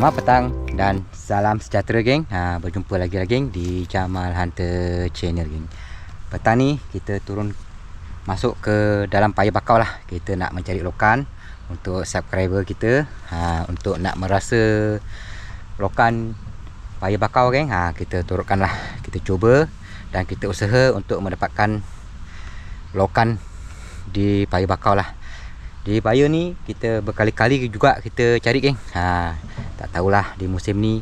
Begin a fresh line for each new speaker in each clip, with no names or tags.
Selamat petang dan salam sejahtera geng. Ha, berjumpa lagi lah geng di Jamal Hunter Channel geng. Petang ni kita turun masuk ke dalam payah bakau lah. Kita nak mencari lokan untuk subscriber kita. Ha, untuk nak merasa lokan payah bakau geng. Ha, kita turutkan lah. Kita cuba dan kita usaha untuk mendapatkan lokan di payah bakau lah. Di payah ni kita berkali-kali juga kita cari geng. Ha, tak tahulah di musim ni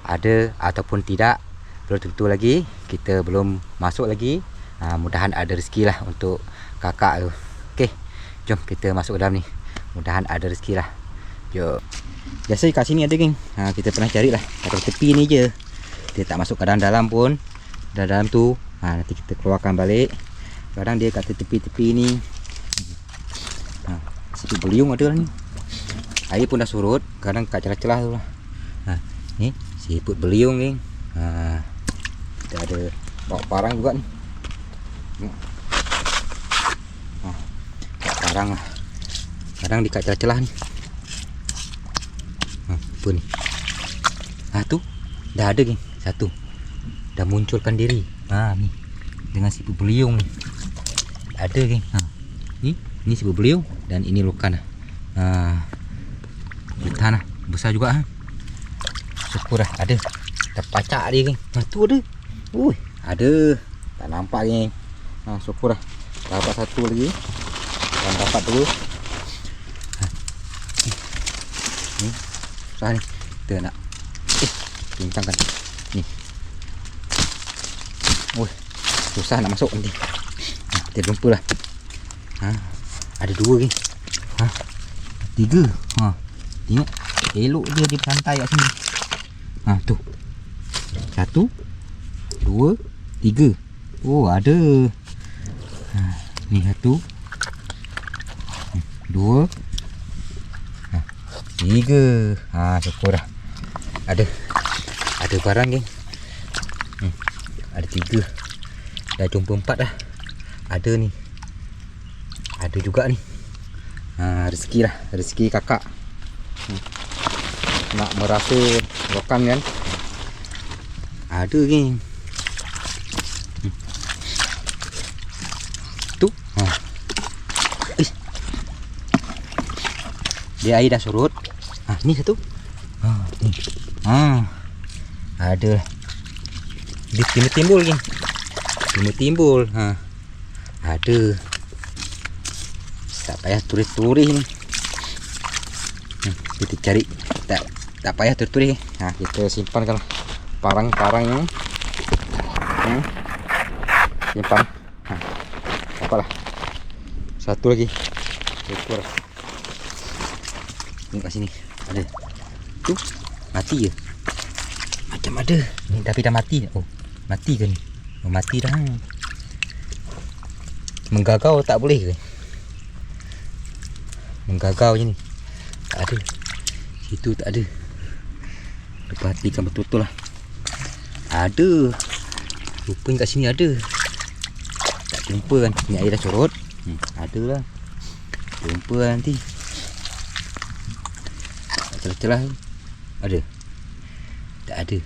ada ataupun tidak. Belum tentu lagi. Kita belum masuk lagi. Ha, mudahan ada rezeki lah untuk kakak tu. Okey. Jom kita masuk ke dalam ni. Mudahan ada rezeki lah. Jom. Biasa kat sini ada geng. Ha, kita pernah cari lah. Kat tepi ni je. Dia tak masuk ke dalam pun. Dalam dalam tu. Ha, nanti kita keluarkan balik. Kadang dia kat tepi-tepi ni. Situ beliung ada lah ni. Air pun dah surut. Kadang kat celah-celah tu lah. Ha, ni siput beliung geng. Ha, kita ada bawa parang juga ni. Ni. Ha, bawa parang lah. Kadang di kat celah-celah ni. Ha, apa ni? Ha tu. Dah ada geng. Satu. Dah munculkan diri. Ha ni. Dengan siput beliung ni. Ada geng. Ha. Ni, ni siput beliung dan ini lokan lah. Ha. Bertahan lah. Besar juga ha. Syukur lah. Ada. Terpacak dia. Ha tu ada. Ui, ada. Tak nampak geng. Ha, syukur lah. Dapat satu lagi. Dan dapat dua. Ha. Ni. Susah ni. Kita nak. Eh. Bincangkan. Ni. Ui. Susah nak masuk nanti. Kita jumpa lah. Ha. Ada dua geng. Ha. Tiga. Ha. Tengok. Elok dia di pantai kat sini. Ha tu. Satu. Dua. Tiga. Oh ada. Ha. Ni satu. Hmm, Dua. Ha. Tiga. Ha syukur lah. Ada. Ada barang geng. Hmm. Ada tiga. Dah jumpa empat dah. Ada ni. Ada juga ni. Ha, rezeki lah. Rezeki kakak. Hmm. Nak merasa lokan kan. Ada geng. Hmm. Tu. Ha. Eh. Dia air dah surut. Ha, ni satu. Ha, ni. Ha. Ada. Dia timbul-timbul geng. Timbul-timbul. Ha. Ada. Tak payah turis-turis ni. Hmm, kita cari tak tak payah turis-turis. Ha, kita simpankan lah parang-parang ni. Hmm. Simpan. Ha. Apalah. Satu lagi. Syukur. Tengok kat sini. Ada. Tu. Mati je. Macam ada. Ni tapi dah mati. Oh. Mati ke ni? Oh, mati dah. Menggagau tak boleh ke? Menggagau je ni. Tak ada. Situ tak ada. Perhatikan betul-betul lah. Ada. Rupanya kat sini ada. Tak jumpa kan. Ni air dah corot. Hmm, ada lah. Jumpa lah nanti. Celah-celah. Ada. Tak ada.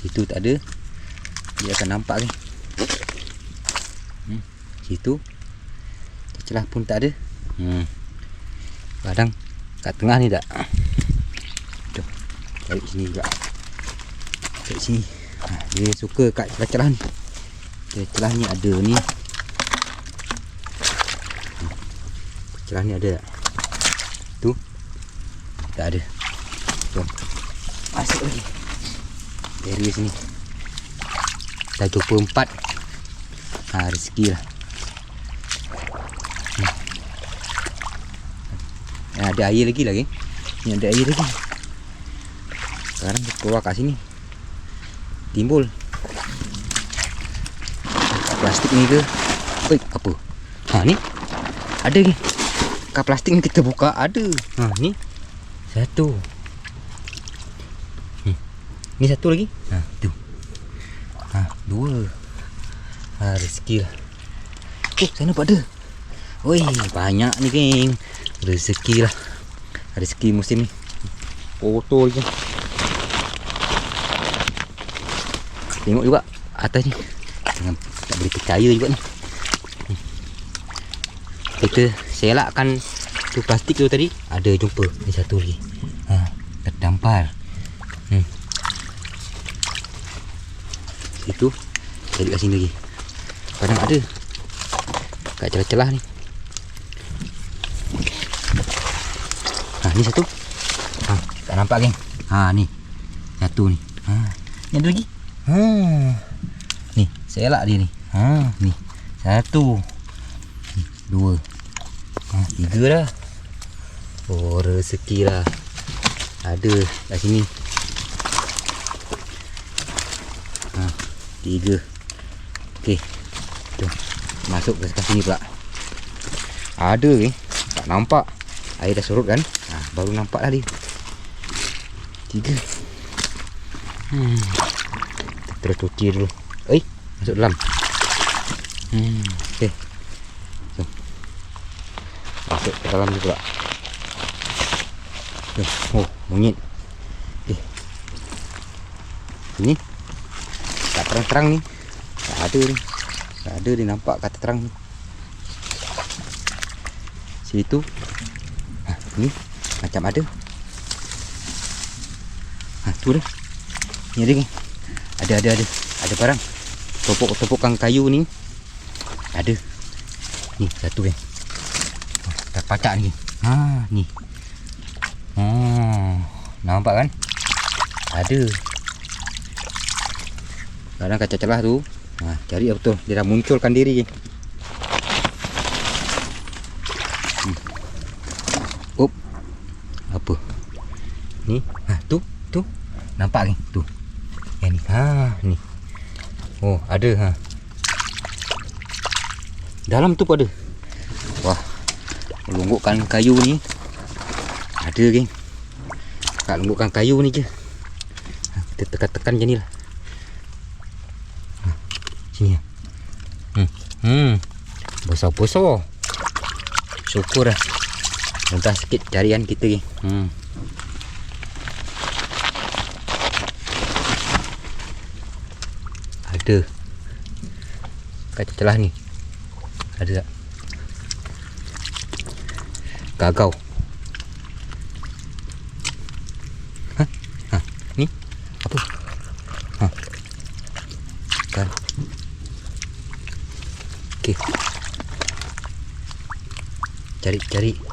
Situ tak ada. Dia akan nampak kan. Hmm, situ. Celah pun tak ada. Hmm. Kadang kat tengah ni tak. Jom. Cari sini juga. Cari sini. Ha, dia suka kat celah-celah ni. Celah ni ada ni. Hmm. Celah ni ada tak? Tu. Tak ada. Jom. Masuk lagi. Area sini. Dah jumpa empat. Ha, rezeki lah. Ada air lagi lagi. Ni ada air lagi. Sekarang kita keluar kat sini. Timbul. Plastik ni ke? Oi, apa? Ha ni. Ada ni. Kap plastik ni kita buka ada. Ha ni. Satu. Hmm. Ni satu lagi. Ha tu. Ha dua. Ha rezeki lah. Oh, sana pun ada. Oi, banyak ni geng rezeki lah. Rezeki musim ni. Kotor je. Tengok juga atas ni. Jangan, tak boleh percaya juga ni. Kita selakkan tu plastik tu tadi. Ada jumpa ni satu lagi. Ha, terdampar. Hmm. itu saya duduk kat sini lagi. Kadang ada. Kat celah-celah ni. Ni satu. Ha, tak nampak geng. Ha, ni. Satu ni. Ha, ni ada lagi. Ha. Ni, selak dia ni. Ha, ni. Satu. Dua. Ha, tiga dah. Oh, rezeki lah. Ada kat sini. Ha, tiga. Okey. Jom. Masuk ke sini pula. Ada ni. Tak nampak. Air dah surut kan. Baru nampak lah dia. Tiga. Hmm. Terus cuci dulu. Eh, masuk dalam. Hmm. Okey. Jom. Masuk ke dalam ni pula. Jom. Oh, monyet. Eh. Ini. Tak terang-terang ni. Tak ada ni. Tak ada dia nampak kata terang ni. Situ. Ha, ni macam ada. Ha, tu dah. Ni ada ni. Ada ada ada. Ada barang. Topok-topokan kayu ni. Ada. Ni satu kan. Dah pacak ni. Ha, ni. Oh, nampak kan? Ada. Kadang kaca celah tu. Ha, cari betul. Dia dah munculkan diri. Hmm. Apa? Ni. Ha, tu. Tu. Nampak ni? Tu. Yang ni. Ha, ni. Oh, ada ha. Dalam tu pun ada. Wah. Melunggukkan kayu ni. Ada geng. Kat lunggukkan kayu ni je. Ha, kita tekan-tekan macam ni lah. Ha, sini lah. Hmm. Hmm. Besar-besar. Syukur lah. Mudah sikit carian kita geng. Hmm. Ada. Kat celah ni. Ada tak? Gagau. Ha? Ha? Ni? Apa? Ha? Kan? Okey. Cari, cari.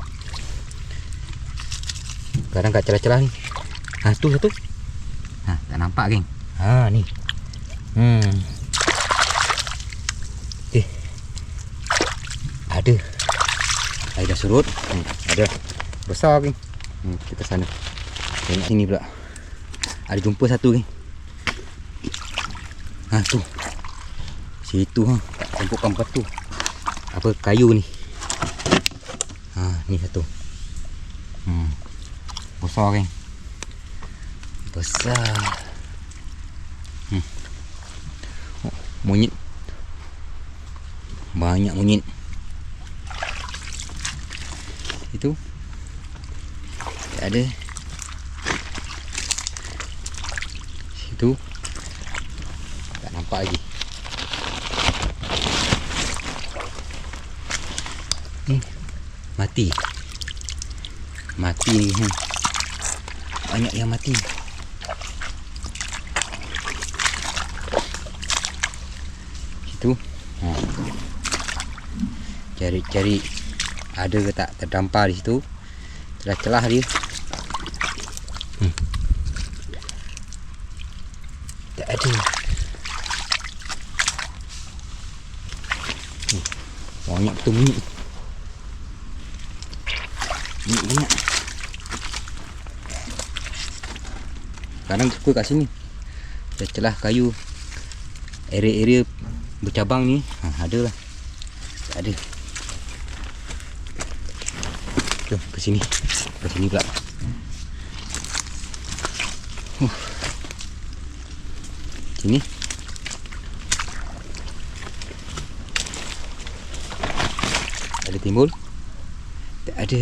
Kadang kat celah-celah ni. Ha, tu satu. Ha, tak nampak geng. Ha, ni. Hmm. Okey. Ada. Air dah surut. Hmm, ada. Besar geng. Hmm, kita sana. Tengok sini pula. Ada jumpa satu geng. Ha, tu. Situ ha. Tak tumpukan batu. Apa kayu ni. Ha, ni satu. Besar geng. Besar. Hmm. Oh, monyet. Banyak monyet. Itu. Tak ada. Situ. Tak nampak lagi. Ni mati. Mati ni. Hmm. Banyak yang mati. Situ. Ha. Cari-cari ada ke tak terdampar di situ. Celah-celah dia. Hmm. Tak ada. Hmm. Banyak betul minyak. Minyak banyak. Kadang suka kat sini. Celah kayu. Area-area bercabang ni. Ha, ada lah. Ada. Jom ke sini. Ke sini pula. Uh. Sini. Ada timbul? Tak ada.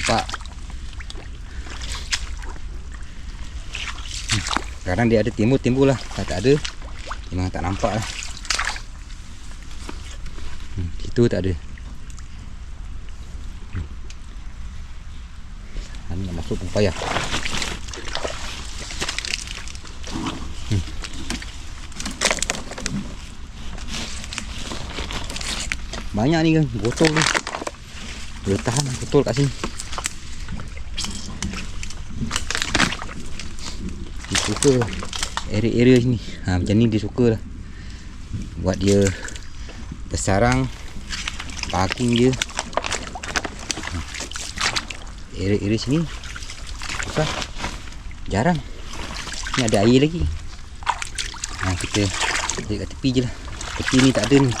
Nampak hmm. Sekarang dia ada timbul-timbul lah Kalau tak ada Memang tak nampak lah hmm. Itu tak ada hmm. Ini nak masuk pun payah hmm. Banyak ni kan Botol ni Boleh tahan botol kat sini Dia suka Area-area sini. Ha, Macam ni dia suka lah. Buat dia Bersarang Parking dia. Ha. Area-area sini Susah. Jarang. Ni ada air lagi. Ha, Kita Cari kat tepi je lah. Tepi ni tak ada ni.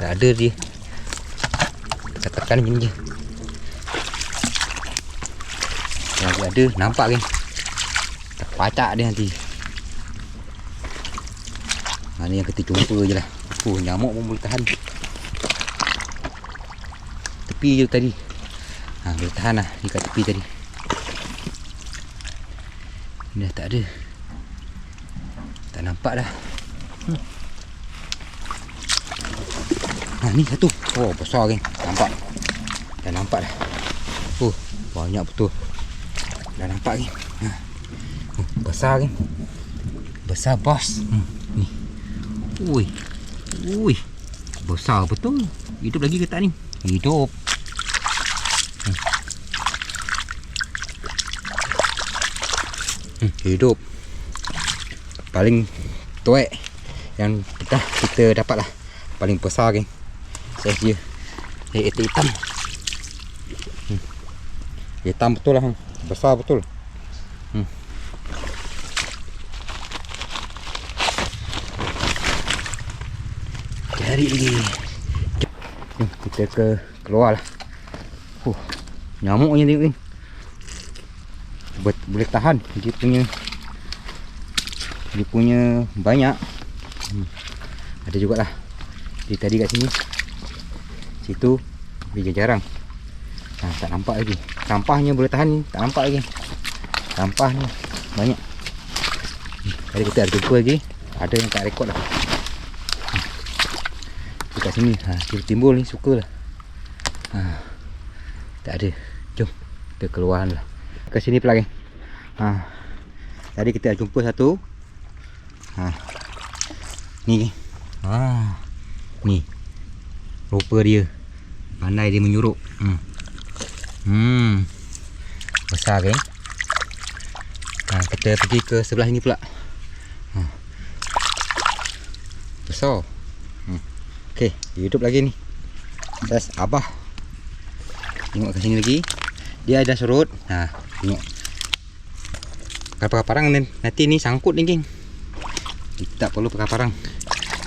Tak ada dia. Kita tekan macam ni je. Dia ada Nampak kan Terpacak dia nanti. Ha, Ni yang kita jumpa je lah. Oh nyamuk pun boleh tahan. Tepi je tadi. Ha, Boleh tahan lah Ni kat tepi tadi. Ni dah tak ada. Tak nampak dah. Hmm. Ha ni satu. Oh besar kan Nampak? Dah nampak dah. Oh banyak betul. Dah nampak kan Besar kan Besar bos? Hmm. Ni. Ui. Ui. Besar betul. Hidup lagi ke tak ni? Hidup. Hmm. Hmm, Hidup. Paling Tuek Yang kita kita dapat lah. Paling besar kan Saiz dia. Eh hitam. Hmm. Hitam betul lah. Besar betul Cari lagi Jom, Kita ke keluar lah huh. Nyamuk je tengok ni. Bet- Boleh tahan. Dia punya Dia punya Banyak. Hmm. Ada jugalah. Dia tadi kat sini. Situ Dia jarang. Ha, Tak nampak lagi. Sampahnya boleh tahan ni. Tak nampak lagi. Sampah ni Banyak. Hmm, kita ada jumpa lagi. Ada yang tak rekod lah. Dekat sini. Ha, timbul ni suka lah ha, Tak ada. Jom Kita keluar lah. Ke sini pula kan ha, Tadi kita dah jumpa satu. Ha, Ni. Ha, Ni. Rupa dia. Pandai dia menyurup hmm. hmm. Besar kan ha, Kita pergi ke sebelah ni pula. Ha. Besar. Dia hidup lagi ni. Saiz Abah. Tengok kat sini lagi. Dia ada surut ha, Tengok. Parang nan- Nanti ni sangkut ni geng. Kita tak perlu pakai parang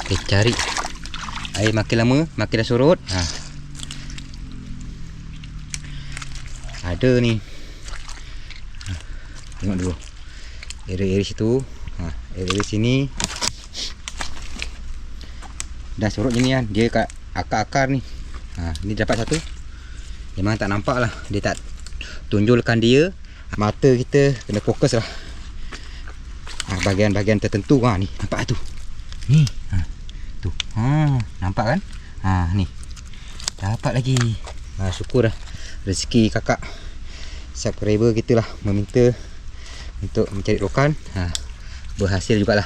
Okay cari. Air makin lama Makin dah surut ha. Ada ni. Ha. Tengok dulu. Area-area situ. Ha. Area sini Dah surut je ni kan Dia kat akar-akar ni. Ha. Ni dapat satu. Memang tak nampak lah. Dia tak tunjulkan dia. Mata kita kena fokus lah. Ha, Bahagian-bahagian tertentu. Ha, ni. Nampak tu? Ni? Ha. Tu. Ha. Nampak kan? Ha, Ni. Dapat lagi. Ha, Syukur lah Rezeki kakak. Subscriber kita lah. Meminta Untuk mencari lokan. Ha. Berhasil jugalah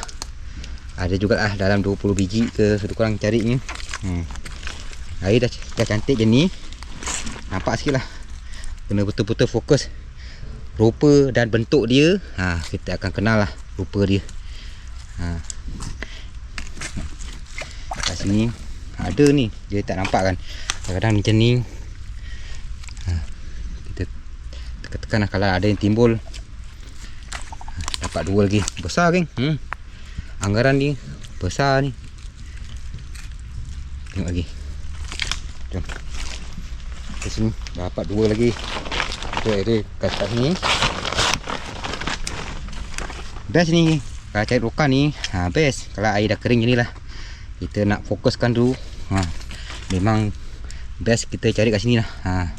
Ada jugalah dalam 20 biji ke Lebih kurang cari ni hmm. Air dah, dah cantik je ni. Nampak sikit lah Kena betul-betul fokus Rupa dan bentuk dia. Ha, Kita akan kenal lah Rupa dia. Ha. Kat sini Ada ni. Dia tak nampak kan? Kadang-kadang macam ni. Ha. Kita Tekan-tekan lah Kalau ada yang timbul. Ha, Dapat dua lagi. Besar kan hmm. Anggaran ni Besar ni. Tengok lagi. Jom. Ke sini Dapat dua lagi. Tu area kat atas ni Best ni Kalau cari rokan ni ha, Best Kalau air dah kering je ni lah Kita nak fokuskan dulu. Ha, Memang Best kita cari kat sini lah ha.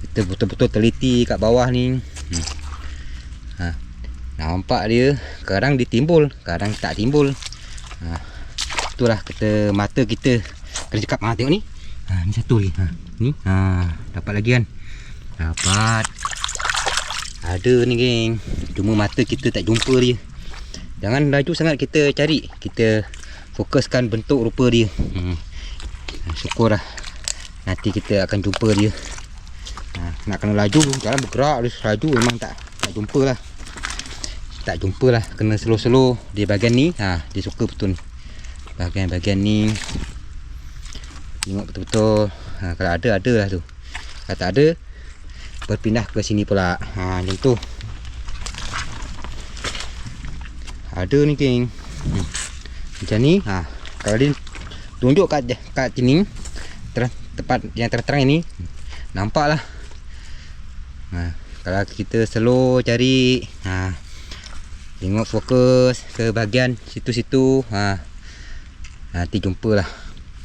kita betul-betul teliti kat bawah ni. Hmm. Ha. nampak dia kadang dia timbul kadang tak timbul ha. itulah kita mata kita kena cakap ha, tengok ni ha, ni satu lagi ha. ni ha. dapat lagi kan dapat ada ni geng cuma mata kita tak jumpa dia jangan laju sangat kita cari kita fokuskan bentuk rupa dia hmm. syukur lah nanti kita akan jumpa dia ha, nak kena laju jalan bergerak laju memang tak tak jumpa lah tak jumpa lah kena slow-slow. Di bahagian ni ha, dia suka betul ni. Bahagian-bahagian ni tengok betul-betul. Ha, kalau ada ada lah tu. Kalau tak ada berpindah ke sini pula. Ha, macam tu. Ada ni geng hmm. macam ni ha, kalau dia tunjuk kat, kat sini ter, tempat yang terang-terang ini nampak lah ha, kalau kita slow cari ha, tengok fokus ke bahagian situ-situ ha, nanti jumpalah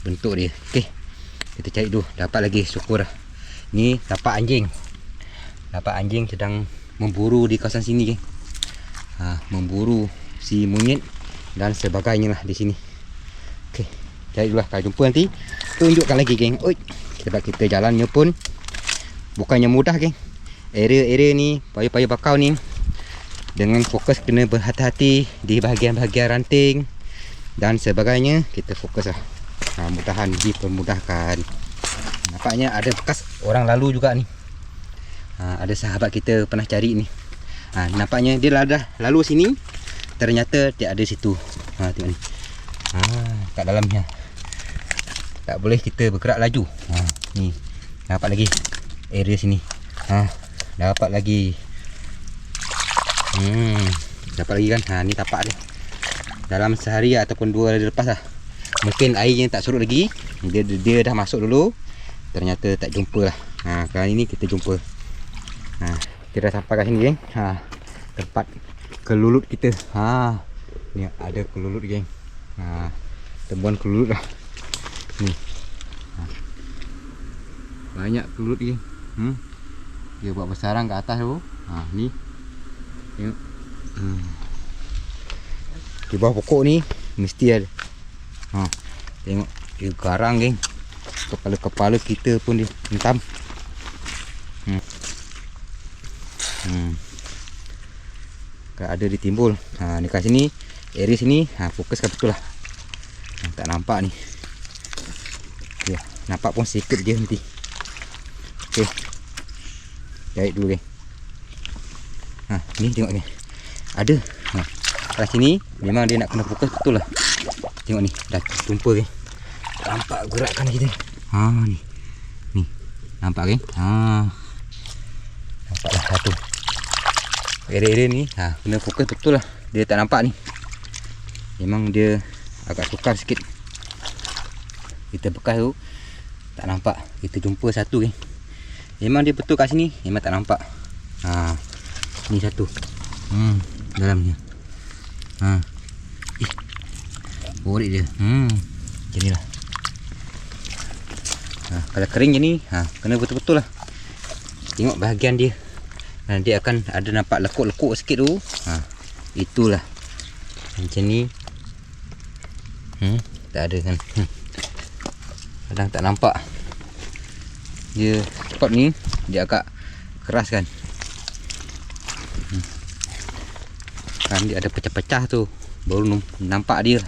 bentuk dia ok kita cari dulu dapat lagi syukur ni dapat anjing dapat anjing sedang memburu di kawasan sini geng. Ha, memburu si monyet dan sebagainya lah di sini. Okey, cari dulu lah. Kalau jumpa nanti, tunjukkan lagi geng. Oi, sebab kita jalannya pun bukannya mudah geng. Area-area ni, payu-payu bakau ni dengan fokus kena berhati-hati di bahagian-bahagian ranting dan sebagainya kita fokus lah. Ha, mudahan dipermudahkan. Nampaknya ada bekas orang lalu juga ni. Ha, ada sahabat kita pernah cari ni. Ha, nampaknya dia dah lalu sini ternyata dia ada situ. Ha, tengok ni. Ha, kat dalamnya tak boleh kita bergerak laju. Ha, ni. Dapat lagi area sini. Ha, dapat lagi hmm, dapat lagi kan ha, ni tapak dia dalam sehari ataupun dua hari lepas lah mungkin airnya tak surut lagi dia, dia dah masuk dulu ternyata tak jumpa lah ha, kali ni kita jumpa Ha, kita dah sampai kat sini geng. Ha, tempat kelulut kita. Ha, ni ada kelulut geng. Ha, temuan kelulut lah. Ni. Ha. Banyak kelulut geng. Hmm. Dia buat bersarang kat atas tu. Ha, ni. Tengok. Hmm. Di bawah pokok ni mesti ada. Ha. Tengok dia garang geng. Kepala-kepala kita pun dia hentam. Hmm. Hmm. Ada ditimbul. Ha ni kat sini, area sini, ha fokuskan betul lah. Ha, tak nampak ni. Ya, nampak pun sikit je nanti. Okey. Jahit dulu ni. Ha, ni tengok ni. Ada. Ha. Kat sini memang dia nak kena fokus betul lah. Tengok ni, dah tumpul ni. Nampak gerakan kita. Ha ni. Ni. Nampak kan? Ha. Nampaklah satu area-area ni ha, kena fokus betul lah dia tak nampak ni memang dia agak sukar sikit kita bekas tu tak nampak kita jumpa satu ni memang dia betul kat sini memang tak nampak ha, ni satu. Hmm, dalam ni ha. eh, borik dia. Hmm, macam lah ha, kalau kering je ni ha, kena betul-betul lah. Tengok bahagian dia. Nanti akan ada nampak lekuk-lekuk sikit tu. Ha, itulah. Macam ni. Hmm, tak ada kan? Hmm. kadang tak nampak. Dia spot ni dia agak keras kan hmm. Kan dia ada pecah-pecah tu. Baru nampak dia.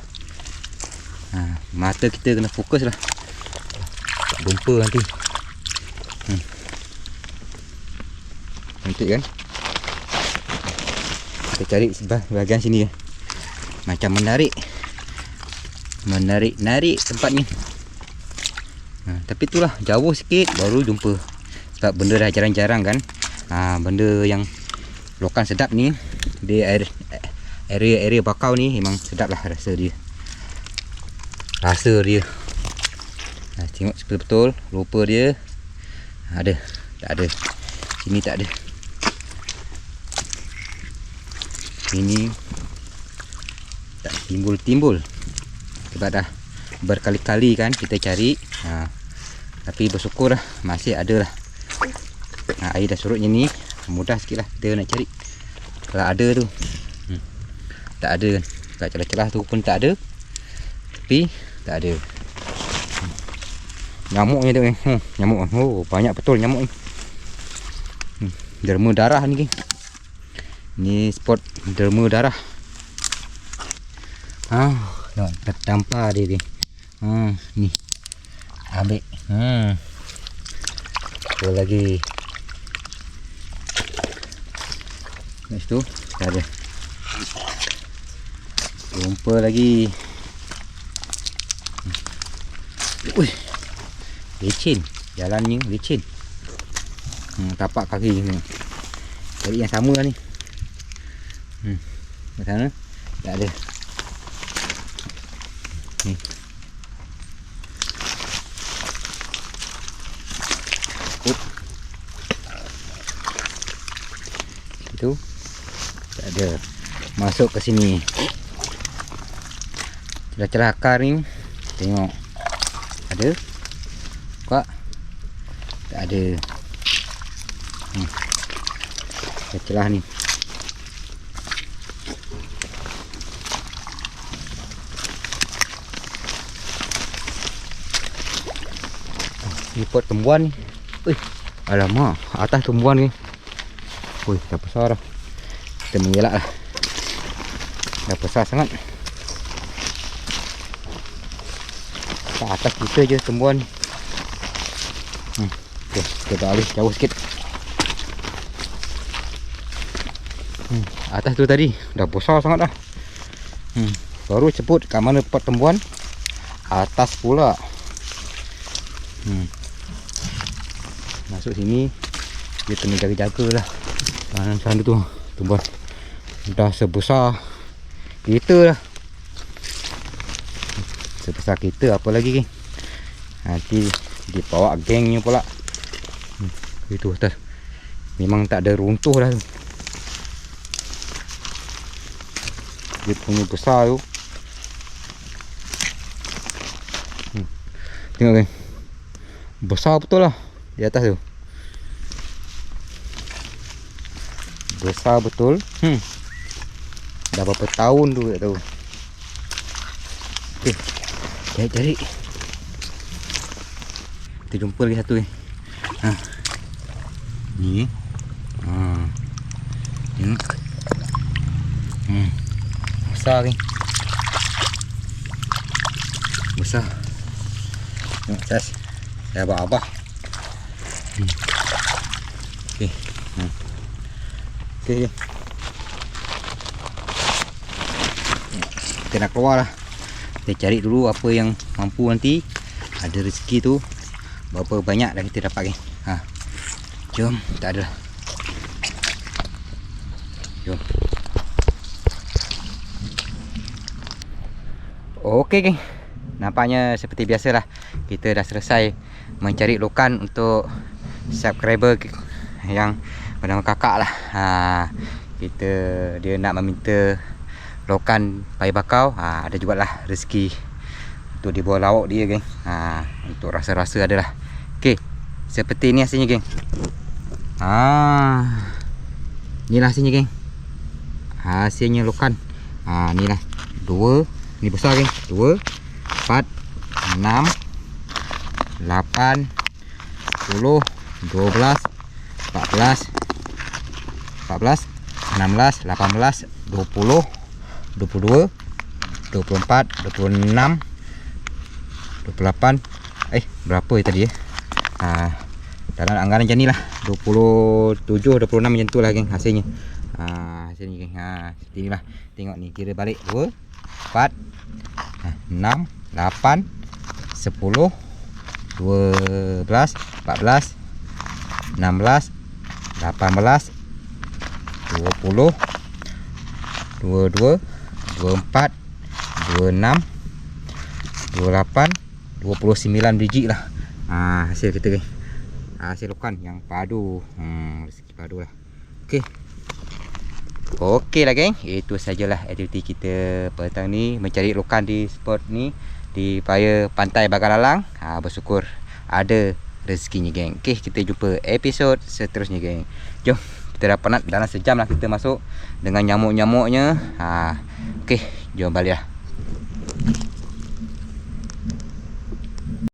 Ha, mata kita kena fokus lah. Tak jumpa nanti. Hmm. Cantik kan? Kita cari sebelah bahagian sini ya. macam menarik. Menarik narik tempat ni. Ha, tapi itulah jauh sikit baru jumpa. Sebab benda dah jarang-jarang kan. Ha, benda yang lokan sedap ni dia area-area bakau ni memang sedap lah rasa dia. Rasa dia. Ha, tengok betul-betul rupa dia. Ada tak ada. Sini tak ada. Ini tak timbul-timbul. Sebab dah berkali-kali kan kita cari. Ha, tapi bersyukur lah masih ada lah. Ha, air dah surut ni mudah sikit lah kita nak cari kalau ada tu. Hmm. tak ada kan? Celah-celah tu pun tak ada. Tapi tak ada. Hmm. nyamuk ni tu eh. hmm. nyamuk. Oh banyak betul nyamuk ni. Hmm. derma darah ni ni spot derma darah. Ha oh, tertampar dia geng ha ni. Ambil. Hmm apa lagi Next tu tak ada. Jumpa lagi. Ui. Lecin. Jalannya lecin. Hmm, Tapak kaki ni Cari yang sama lah ni. Hmm. Macam mana Tak ada. Ni. Itu Tak ada Masuk ke sini. Celah-celah akar ni. Tengok. Ada? Buka? Tak ada. Hmm. Celah ni. Ni pot tumbuhan ni. Ui, Alamak. Atas tumbuhan ni. Ui, dah besar dah Kita mengelak lah Dah besar sangat kat atas kita je tumbuhan hmm. okay, kita dah habis jauh sikit hmm. atas tu tadi dah besar sangat dah hmm. baru sebut kat mana pot tumbuhan atas pula hmm. masuk sini dia kena jaga-jaga lah kanan sana tu tumbuhan dah sebesar kita lah sebesar kita apa lagi geng nanti dibawa gengnya pula. Hmm, itu atas. Memang tak ada runtuh dah tu. Dia punya besar tu. Hmm. tengok geng besar betul lah di atas tu. Besar betul. Hmm. Dah berapa tahun tu tak tahu okay. Cari cari. Kita jumpa lagi satu ni. Ha. Ni. Ha. Ni. Hmm. Besar ni. Besar. Tengok atas. Saya abah-abah. Hmm. Okey. Hmm. Okey. Kita nak keluar lah. Kita cari dulu apa yang mampu nanti. Ada rezeki tu berapa banyak dah kita dapat kan ha. jom tak ada jom. Ok geng. Nampaknya seperti biasalah. Kita dah selesai mencari lokan untuk subscriber yang bernama kakak lah. Ha. kita dia nak meminta lokan payah bakau. Ha, ada jugalah rezeki untuk dibawa lauk dia geng. Ha, untuk rasa-rasa adalah. Ok seperti ni hasilnya geng. Ha, ni lah hasilnya geng. Hasilnya lokan. Ha, ni lah dua ni besar geng. Dua empat enam lapan sepuluh dua belas empat belas empat belas enam belas lapan belas dua puluh 22 24 26 28 eh berapa ya tadi ya ha, dalam anggaran macam ni lah. 27 26 macam tu lah geng hasilnya. Ha, hasilnya geng. Ha, seperti ni lah. Tengok ni kira balik. 2 4 6 8 10 12 14 16 18 20 22 24 26 28 29 biji lah. Ha, hasil kita ni. Ha, hasil lukan yang padu. Hmm, rezeki padu lah. Ok ok lah geng. Itu sajalah aktiviti kita petang ni. Mencari lukan di spot ni di paya pantai Bagalalang ha, bersyukur ada rezekinya geng. Okey, kita jumpa episod seterusnya geng. Jom kita dah penat dalam sejam lah kita masuk dengan nyamuk-nyamuknya. Ha, okey, jom balik lah.